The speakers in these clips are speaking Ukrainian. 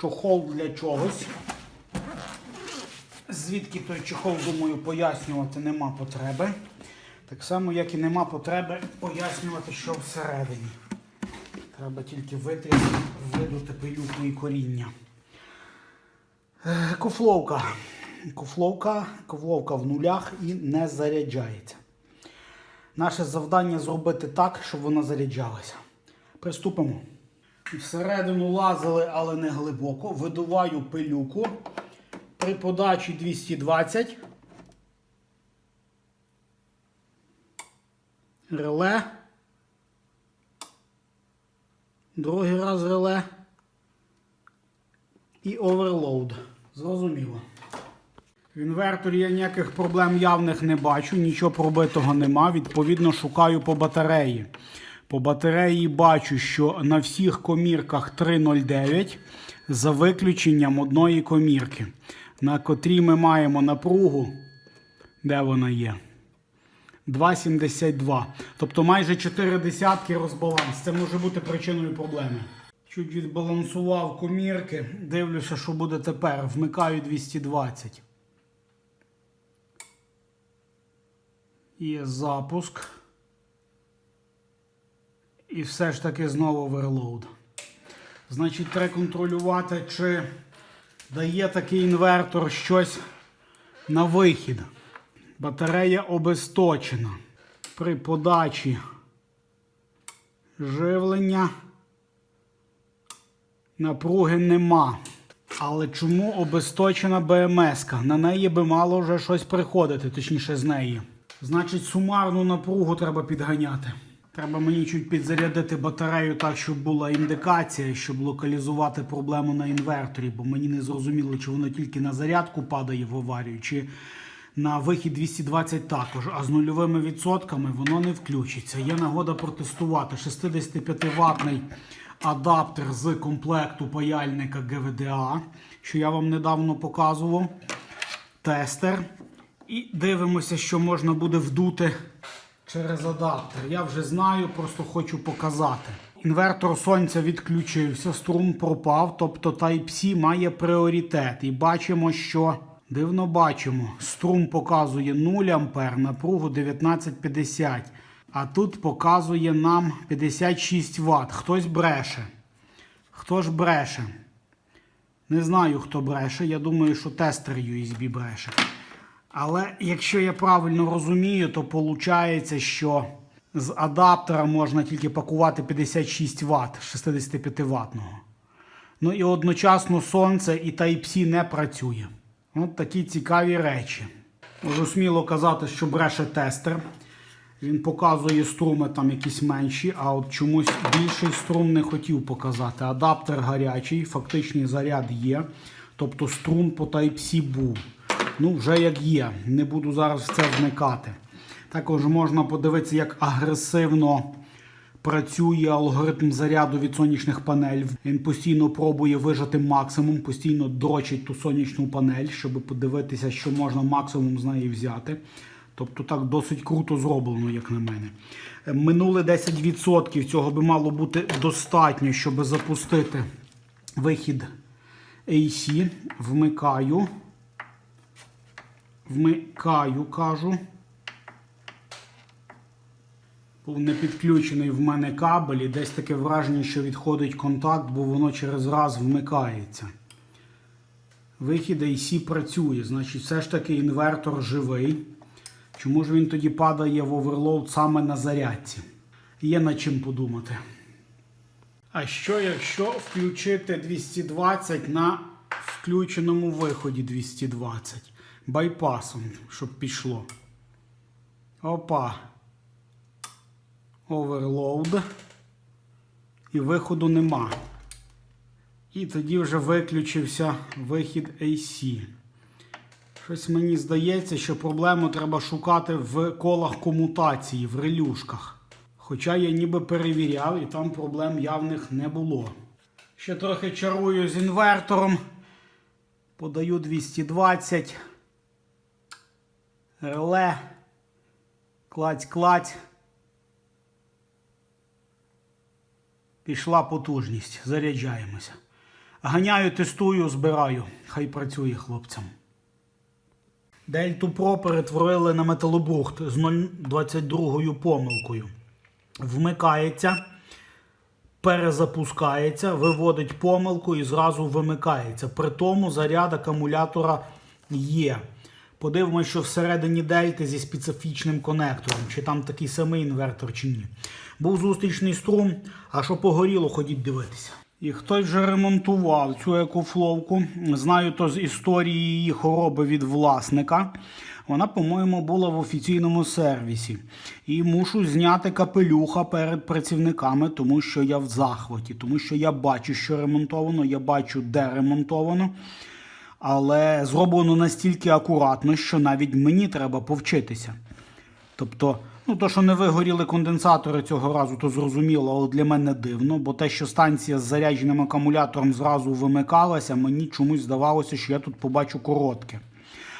чохол для чогось. Звідки той чохол, думаю, пояснювати нема потреби. Так само, як і нема потреби пояснювати, що всередині. Треба тільки витрясти, видути пилюку і коріння. Е, Кофловка. Кофловка, кофловка в нулях і не заряджається. Наше завдання зробити так, щоб вона заряджалася. Приступимо. Всередину лазили, але не глибоко. Видуваю пилюку. При подачі 220. Реле. Другий раз реле. І оверлоуд. Зрозуміло. В інверторі я ніяких проблем явних не бачу, нічого пробитого нема. Відповідно, шукаю по батареї. По батареї бачу, що на всіх комірках 3,09 за виключенням одної комірки, на котрій ми маємо напругу. Де вона є? 2,72. Тобто майже 4 десятки розбаланс. Це може бути причиною проблеми. Чуть відбалансував комірки. Дивлюся, що буде тепер. Вмикаю 220. Є запуск. І все ж таки знову оверлоуд. Значить, треба контролювати, чи дає такий інвертор щось на вихід. Батарея обесточена. При подачі живлення напруги нема. Але чому обесточена БМС? -ка? На неї би мало вже щось приходити, точніше з неї. Значить, сумарну напругу треба підганяти. Треба мені чуть підзарядити батарею так, щоб була індикація, щоб локалізувати проблему на інверторі, бо мені не зрозуміло, чи воно тільки на зарядку падає в аварію, чи на вихід 220 також. А з нульовими відсотками воно не включиться. Є нагода протестувати 65-ваттний адаптер з комплекту паяльника GVDA, що я вам недавно показував. Тестер. І дивимося, що можна буде вдути через адаптер. Я вже знаю, просто хочу показати. Інвертор сонця відключився, струм пропав, тобто Type-C має пріоритет. І бачимо, що дивно бачимо, струм показує 0 А, напругу 1950. А тут показує нам 56 Вт. Хтось бреше. Хто ж бреше? Не знаю, хто бреше. Я думаю, що тестер USB бреше. Але якщо я правильно розумію, то виходить, що з адаптера можна тільки пакувати 56 Вт 65 ватного. Ну і одночасно сонце і Type-C не працює. От такі цікаві речі. Можу сміло казати, що бреше тестер. Він показує струми там якісь менші, а от чомусь більший струм не хотів показати. Адаптер гарячий, фактичний заряд є. Тобто струм по Type-C був. Ну, вже як є. Не буду зараз в це вникати. Також можна подивитися, як агресивно працює алгоритм заряду від сонячних панелей. Він постійно пробує вижати максимум, постійно дрочить ту сонячну панель, щоб подивитися, що можна максимум з неї взяти. Тобто так досить круто зроблено, як на мене. Минуле 10% цього би мало бути достатньо, щоб запустити вихід AC. Вмикаю. Вмикаю, кажу. Був не підключений в мене кабель і десь таке враження, що відходить контакт, бо воно через раз вмикається. Вихід AC працює, значить, все ж таки інвертор живий. Чому ж він тоді падає в оверлоуд саме на зарядці? Є над чим подумати. А що, якщо включити 220 на включеному виході 220? Байпасом, щоб пішло. Опа. Оверлоуд. І виходу нема. І тоді вже виключився вихід AC. Щось мені здається, що проблему треба шукати в колах комутації, в релюшках. Хоча я ніби перевіряв і там проблем явних не було. Ще трохи чарую з інвертором. Подаю 220. Реле. Кладь-кладь. Пішла потужність. Заряджаємося. Ганяю, тестую, збираю. Хай працює хлопцям. Дельту Про перетворили на металобрухт з 0,22 помилкою. Вмикається, перезапускається, виводить помилку і зразу вимикається. При тому заряд акумулятора є. Подивимось, що всередині дельти зі специфічним конектором, чи там такий самий інвертор, чи ні. Був зустрічний струм, а що погоріло, ходіть дивитися. І хтось вже ремонтував цю екофловку. Знаю то з історії її хвороби від власника. Вона, по-моєму, була в офіційному сервісі. І мушу зняти капелюха перед працівниками, тому що я в захваті, тому що я бачу, що ремонтовано, я бачу, де ремонтовано. Але зроблено настільки акуратно, що навіть мені треба повчитися. Тобто, ну то, що не вигоріли конденсатори цього разу, то зрозуміло, але для мене дивно, бо те, що станція з зарядженим акумулятором зразу вимикалася, мені чомусь здавалося, що я тут побачу коротке.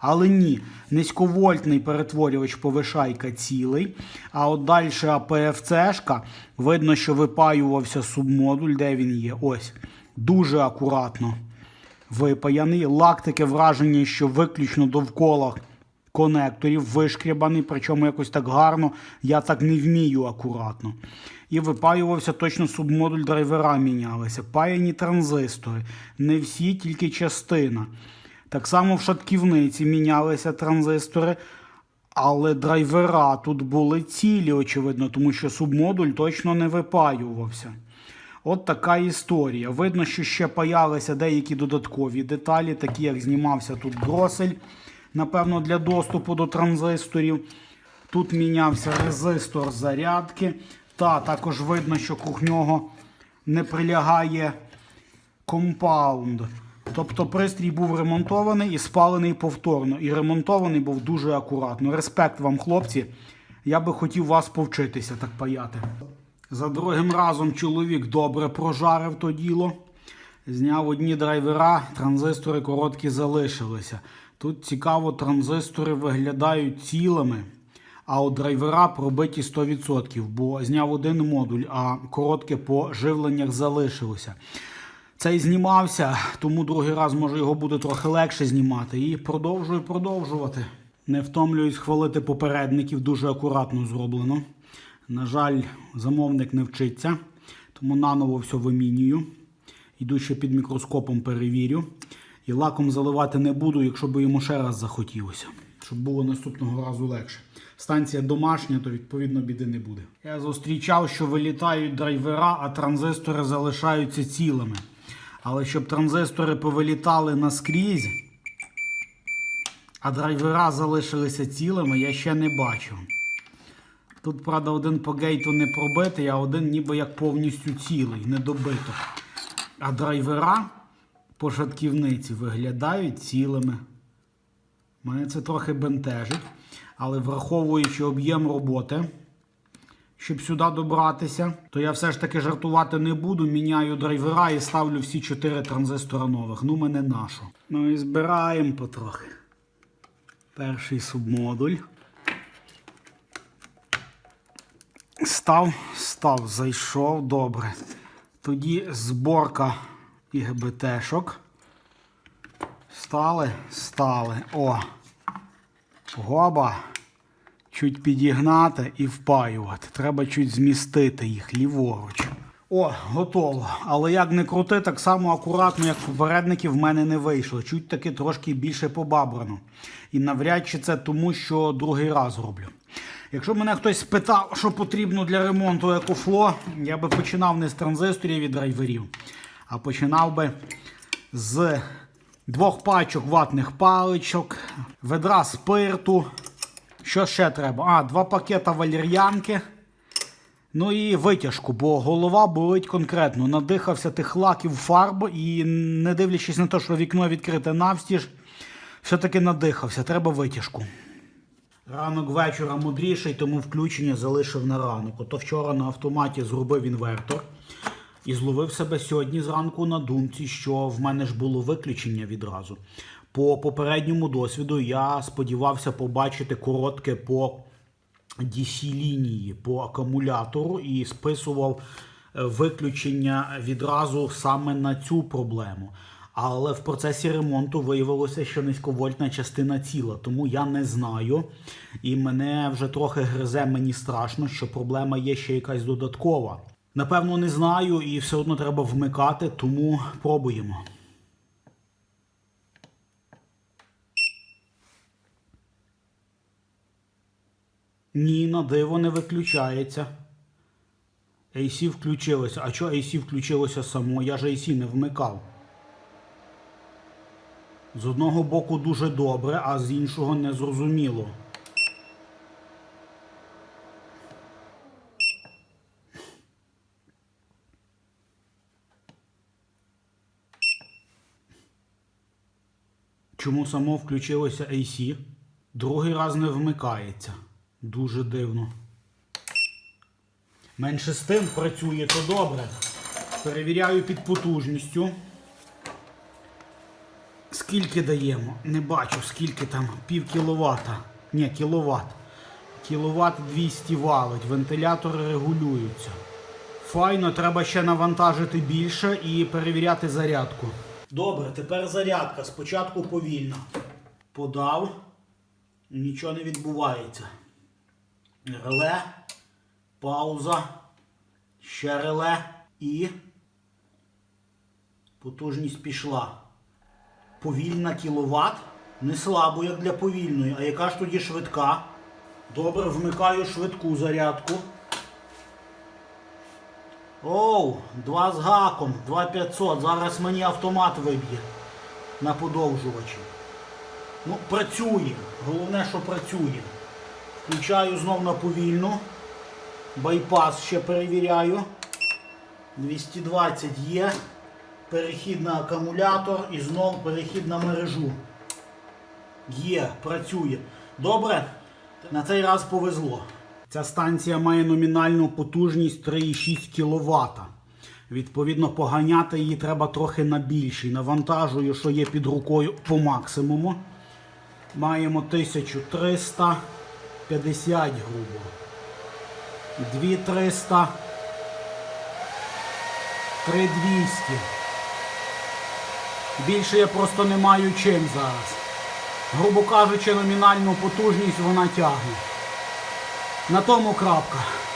Але ні, низьковольтний перетворювач повишайка цілий. А от далі АПФЦшка, видно, що випаювався субмодуль, де він є. Ось. Дуже акуратно випаяний. Лак таке враження, що виключно довкола конекторів вишкрібаний, причому якось так гарно. Я так не вмію акуратно. І випаювався точно субмодуль драйвера мінялися. Паяні транзистори. Не всі, тільки частина. Так само в шатківниці мінялися транзистори. Але драйвера тут були цілі, очевидно, тому що субмодуль точно не випаювався. От така історія. Видно, що ще паялися деякі додаткові деталі, такі як знімався тут дросель, напевно, для доступу до транзисторів. Тут мінявся резистор зарядки. Та також видно, що круг нього не прилягає компаунд. Тобто пристрій був ремонтований і спалений повторно. І ремонтований був дуже акуратно. Респект вам, хлопці. Я би хотів вас повчитися так паяти. За другим разом чоловік добре прожарив то діло. Зняв одні драйвера, транзистори короткі залишилися. Тут цікаво, транзистори виглядають цілими, а от драйвера пробиті 100%, бо зняв один модуль, а коротке по живленнях залишилося. Цей знімався, тому другий раз може його буде трохи легше знімати. І продовжую продовжувати. Не втомлююсь хвалити попередників, дуже акуратно зроблено. На жаль, замовник не вчиться, тому наново все вимінюю. Йду ще під мікроскопом перевірю. І лаком заливати не буду, якщо би йому ще раз захотілося, щоб було наступного разу легше. Станція домашня, то відповідно біди не буде. Я зустрічав, що вилітають драйвера, а транзистори залишаються цілими. Але щоб транзистори повилітали наскрізь, а драйвера залишилися цілими, я ще не бачив. Тут, правда, один по гейту не пробитий, а один ніби як повністю цілий, не добито. А драйвера по шатківниці виглядають цілими. Мене це трохи бентежить, але враховуючи об'єм роботи, щоб сюди добратися, то я все ж таки жартувати не буду. Міняю драйвера і ставлю всі чотири транзистора нових. Ну, мене нашо. Ну і збираємо потрохи. Перший субмодуль. Став, став, зайшов, добре. Тоді зборка ІГБТшок. Стали, стали. О. Гоба. Чуть підігнати і впаювати. Треба чуть змістити їх ліворуч. О, готово. Але як не крути, так само акуратно, як попередники, в мене не вийшло. Чуть таки трошки більше побабрано. І навряд чи це тому, що другий раз роблю. Якщо мене хтось спитав, що потрібно для ремонту екофло, я би починав не з транзисторів і драйверів, а починав би з двох пачок ватних паличок, ведра спирту. Що ще треба? А, два пакета валір'янки. Ну і витяжку, бо голова болить конкретно. Надихався тих лаків фарб і, не дивлячись на те, що вікно відкрите навстіж, все-таки надихався. Треба витяжку. Ранок вечора мудріший, тому включення залишив на ранок. Ото вчора на автоматі зробив інвертор і зловив себе сьогодні зранку на думці, що в мене ж було виключення відразу. По попередньому досвіду я сподівався побачити коротке по DC лінії по акумулятору і списував виключення відразу саме на цю проблему. Але в процесі ремонту виявилося, що низьковольтна частина ціла, тому я не знаю. І мене вже трохи гризе, мені страшно, що проблема є ще якась додаткова. Напевно, не знаю, і все одно треба вмикати, тому пробуємо. Ні, на диво не виключається. AC включилося. А чого AC включилося само? Я ж AC не вмикав. З одного боку дуже добре, а з іншого не зрозуміло. Чому само включилося AC? Другий раз не вмикається. Дуже дивно. Менше з тим працює то добре. Перевіряю під потужністю. Скільки даємо? Не бачу, скільки там пів кіловата. Ні, кіловат. Кіловат 200 валить. Вентилятори регулюються. Файно, треба ще навантажити більше і перевіряти зарядку. Добре, тепер зарядка. Спочатку повільно. Подав. Нічого не відбувається. Реле. Пауза. Ще реле. І. Потужність пішла. Повільна кіловат. Не слабо, як для повільної. А яка ж тоді швидка? Добре, вмикаю швидку зарядку. Оу, два з гаком, 2500. Зараз мені автомат виб'є на подовжувачі. Ну, працює. Головне, що працює. Включаю знов на повільну. Байпас ще перевіряю. 220 є. Перехід на акумулятор і знов перехід на мережу. Є, працює. Добре, на цей раз повезло. Ця станція має номінальну потужність 3,6 кВт. Відповідно, поганяти її треба трохи на більший. Навантажую, що є під рукою по максимуму. Маємо 1350 грубо. 2300. 3200. Більше я просто не маю чим зараз. Грубо кажучи, номінальну потужність вона тягне. На тому крапка.